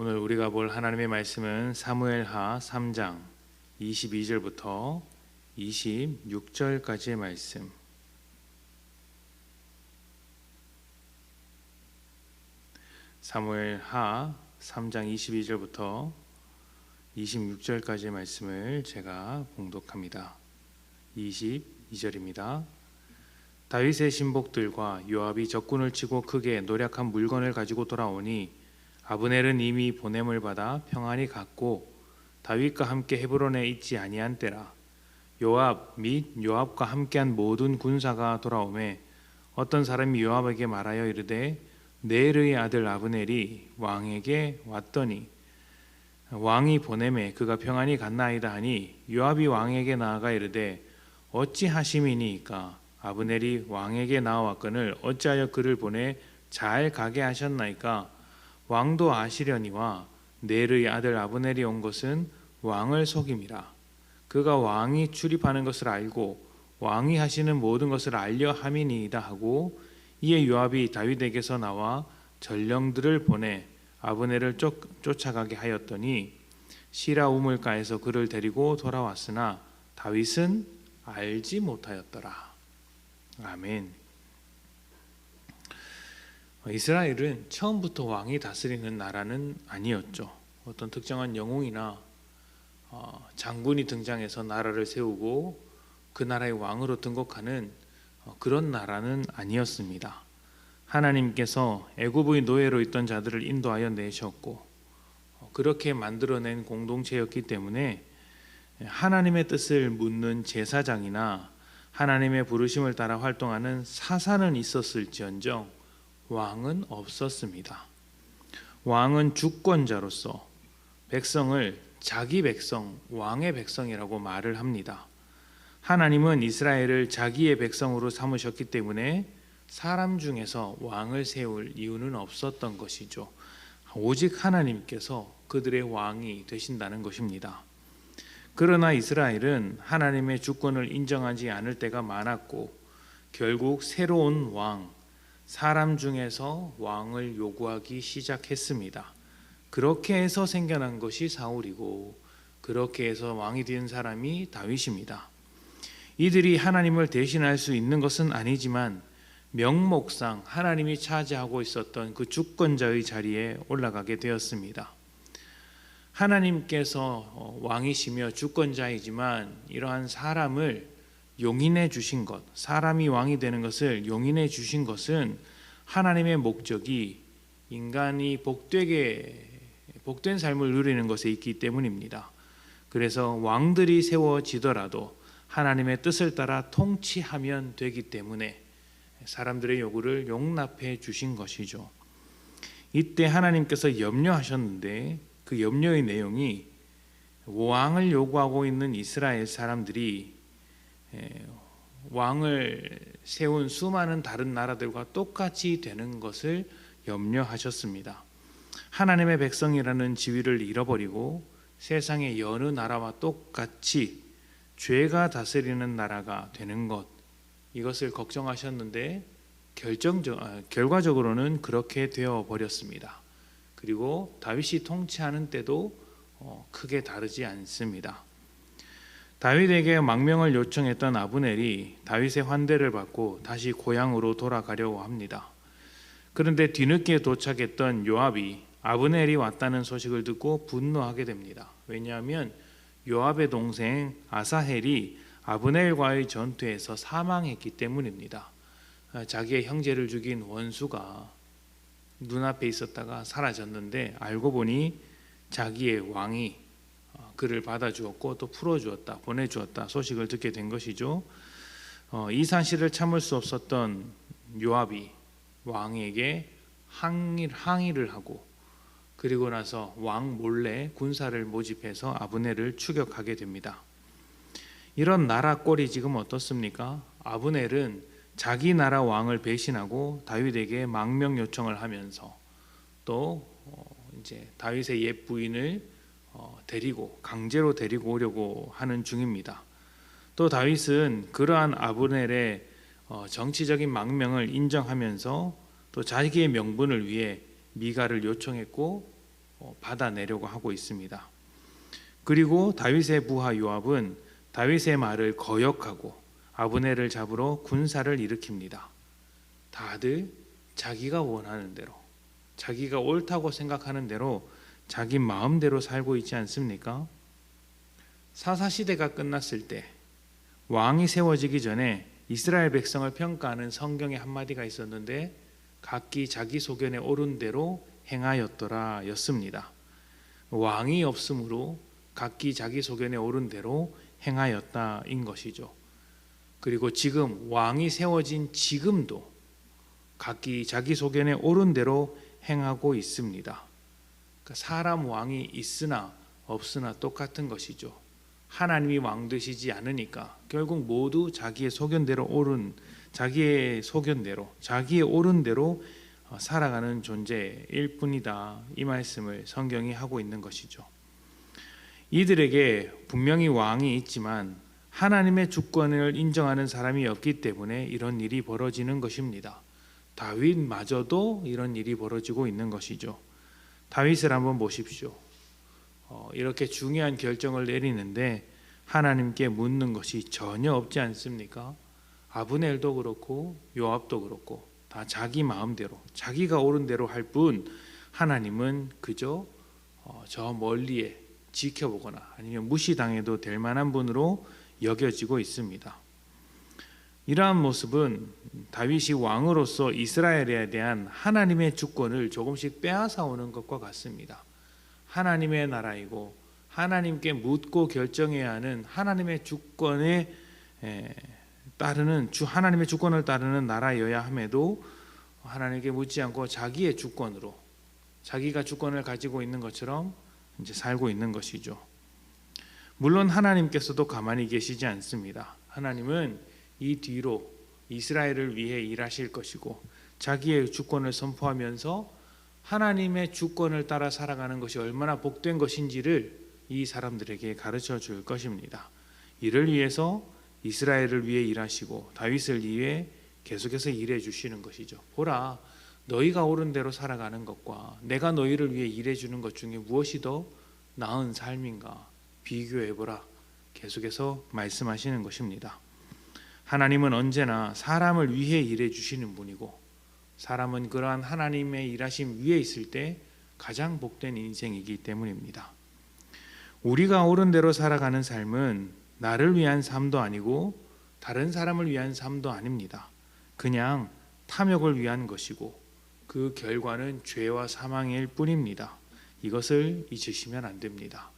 우리가 볼 하나님의 말씀은 사무엘하 3장 22절부터 26절까지의 말씀. 사무엘하 3장 22절부터 26절까지의 말씀을 제가 봉독합니다. 22절입니다. 다윗의 신복들과 요압이 적군을 치고 크게 노력한 물건을 가지고 돌아오니 아브넬은 이미 보냄을 받아 평안히 갔고 다윗과 함께 헤브론에 있지 아니한 때라 요압 및 요압과 함께한 모든 군사가 돌아오매 어떤 사람이 요압에게 말하여 이르되 네르의 아들 아브넬이 왕에게 왔더니 왕이 보냄에 그가 평안히 갔나이다 하니 요압이 왕에게 나아가 이르되 어찌 하심이니까 아브넬이 왕에게 나와왔거늘 어찌하여 그를 보내 잘 가게 하셨나이까 왕도 아시려니와 네르의 아들 아브넬이 온 것은 왕을 속임이라 그가 왕이 출입하는 것을 알고 왕이 하시는 모든 것을 알려 함이니이다 하고 이에 요압이 다윗에게서 나와 전령들을 보내 아브넬을 쫓, 쫓아가게 하였더니 시라 우물가에서 그를 데리고 돌아왔으나 다윗은 알지 못하였더라. 아멘. 이스라엘은 처음부터 왕이 다스리는 나라는 아니었죠. 어떤 특정한 영웅이나 어, 장군이 등장해서 나라를 세우고 그 나라의 왕으로 등극하는 어, 그런 나라는 아니었습니다. 하나님께서 애굽의 노예로 있던 자들을 인도하여 내셨고 어, 그렇게 만들어낸 공동체였기 때문에 하나님의 뜻을 묻는 제사장이나 하나님의 부르심을 따라 활동하는 사사는 있었을지언정 왕은 없었습니다. 왕은 주권자로서 백성을 자기 백성, 왕의 백성이라고 말을 합니다. 하나님은 이스라엘을 자기의 백성으로 삼으셨기 때문에 사람 중에서 왕을 세울 이유는 없었던 것이죠. 오직 하나님께서 그들의 왕이 되신다는 것입니다. 그러나 이스라엘은 하나님의 주권을 인정하지 않을 때가 많았고 결국 새로운 왕, 사람 중에서 왕을 요구하기 시작했습니다. 그렇게 해서 생겨난 것이 사울이고 그렇게 해서 왕이 된 사람이 다윗입니다. 이들이 하나님을 대신할 수 있는 것은 아니지만 명목상 하나님이 차지하고 있었던 그 주권자의 자리에 올라가게 되었습니다. 하나님께서 왕이시며 주권자이지만 이러한 사람을 용인해 주신 것, 사람이 왕이 되는 것을 용인해 주신 것은 하나님의 목적이 인간이 복되게 복된 삶을 누리는 것에 있기 때문입니다. 그래서 왕들이 세워지더라도 하나님의 뜻을 따라 통치하면 되기 때문에 사람들의 요구를 용납해 주신 것이죠. 이때 하나님께서 염려하셨는데 그 염려의 내용이 왕을 요구하고 있는 이스라엘 사람들이 왕을 세운 수많은 다른 나라들과 똑같이 되는 것을 염려하셨습니다. 하나님의 백성이라는 지위를 잃어버리고 세상의 여느 나라와 똑같이 죄가 다스리는 나라가 되는 것 이것을 걱정하셨는데 결정적 아, 결과적으로는 그렇게 되어 버렸습니다. 그리고 다윗이 통치하는 때도 어, 크게 다르지 않습니다. 다윗에게 망명을 요청했던 아브넬이 다윗의 환대를 받고 다시 고향으로 돌아가려고 합니다. 그런데 뒤늦게 도착했던 요압이 아브넬이 왔다는 소식을 듣고 분노하게 됩니다. 왜냐하면 요압의 동생 아사헬이 아브넬과의 전투에서 사망했기 때문입니다. 자기의 형제를 죽인 원수가 눈앞에 있었다가 사라졌는데 알고 보니 자기의 왕이 그를 받아주었고 또 풀어주었다, 보내주었다 소식을 듣게 된 것이죠. 어, 이 사실을 참을 수 없었던 요압이 왕에게 항의, 항의를 하고 그리고 나서 왕 몰래 군사를 모집해서 아브넬을 추격하게 됩니다. 이런 나라 꼴이 지금 어떻습니까? 아브넬은 자기 나라 왕을 배신하고 다윗에게 망명 요청을 하면서 또 어, 이제 다윗의 옛 부인을 어, 데리고 강제로 데리고 오려고 하는 중입니다. 또 다윗은 그러한 아브넬의 어, 정치적인 망명을 인정하면서 또 자기의 명분을 위해 미가를 요청했고 어, 받아내려고 하고 있습니다. 그리고 다윗의 부하 요압은 다윗의 말을 거역하고 아브넬을 잡으러 군사를 일으킵니다. 다들 자기가 원하는 대로, 자기가 옳다고 생각하는 대로 자기 마음대로 살고 있지 않습니까? 사사 시대가 끝났을 때 왕이 세워지기 전에 이스라엘 백성을 평가하는 성경의 한마디가 있었는데 각기 자기 소견에 옳은 대로 행하였더라 였습니다. 왕이 없으므로 각기 자기 소견에 옳은 대로 행하였다인 것이죠. 그리고 지금 왕이 세워진 지금도 각기 자기 소견에 옳은 대로 행하고 있습니다. 그러니까 사람 왕이 있으나 없으나 똑같은 것이죠. 하나님이 왕 되시지 않으니까 결국 모두 자기의 소견대로 옳은 자기의 소견대로 자기의 옳은 대로 어, 살아가는 존재일 뿐이다. 이 말씀을 성경이 하고 있는 것이죠. 이들에게 분명히 왕이 있지만 하나님의 주권을 인정하는 사람이 없기 때문에 이런 일이 벌어지는 것입니다. 다윗마저도 이런 일이 벌어지고 있는 것이죠. 다윗을 한번 보십시오. 어, 이렇게 중요한 결정을 내리는데 하나님께 묻는 것이 전혀 없지 않습니까? 아브넬도 그렇고 요압도 그렇고 다 자기 마음대로 자기가 옳은 대로 할 뿐 하나님은 그저 어, 저 멀리에 지켜보거나 아니면 무시당해도 될 만한 분으로 여겨지고 있습니다. 이러한 모습은 다윗이 왕으로서 이스라엘에 대한 하나님의 주권을 조금씩 빼앗아 오는 것과 같습니다. 하나님의 나라이고 하나님께 묻고 결정해야 하는 하나님의 주권에 에, 따르는 주 하나님의 주권을 따르는 나라여야 함에도 하나님께 묻지 않고 자기의 주권으로 자기가 주권을 가지고 있는 것처럼 이제 살고 있는 것이죠. 물론 하나님께서도 가만히 계시지 않습니다. 하나님은 이 뒤로 이스라엘을 위해 일하실 것이고 자기의 주권을 선포하면서 하나님의 주권을 따라 살아가는 것이 얼마나 복된 것인지를 이 사람들에게 가르쳐 줄 것입니다. 이를 위해서 이스라엘을 위해 일하시고 다윗을 위해 계속해서 일해 주시는 것이죠. 보라, 너희가 옳은 대로 살아가는 것과 내가 너희를 위해 일해 주는 것 중에 무엇이 더 나은 삶인가 비교해 보라. 계속해서 말씀하시는 것입니다. 하나님은 언제나 사람을 위해 일해 주시는 분이고 사람은 그러한 하나님의 일하심 위에 있을 때 가장 복된 인생이기 때문입니다. 우리가 옳은 대로 살아가는 삶은 나를 위한 삶도 아니고 다른 사람을 위한 삶도 아닙니다. 그냥 탐욕을 위한 것이고 그 결과는 죄와 사망일 뿐입니다. 이것을 잊으시면 안 됩니다.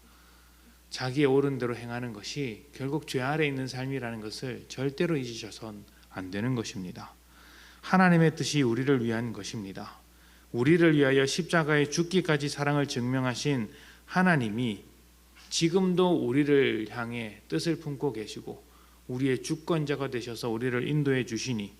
자기의 옳은 대로 행하는 것이 결국 죄 아래 있는 삶이라는 것을 절대로 잊으셔선 안 되는 것입니다. 하나님의 뜻이 우리를 위한 것입니다. 우리를 위하여 십자가에 죽기까지 사랑을 증명하신 하나님이 지금도 우리를 향해 뜻을 품고 계시고 우리의 주권자가 되셔서 우리를 인도해 주시니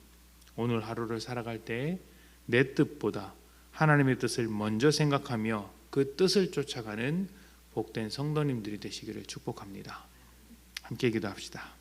오늘 하루를 살아갈 때 내 뜻보다 하나님의 뜻을 먼저 생각하며 그 뜻을 쫓아가는 복된 성도님들이 되시기를 축복합니다. 함께 기도합시다.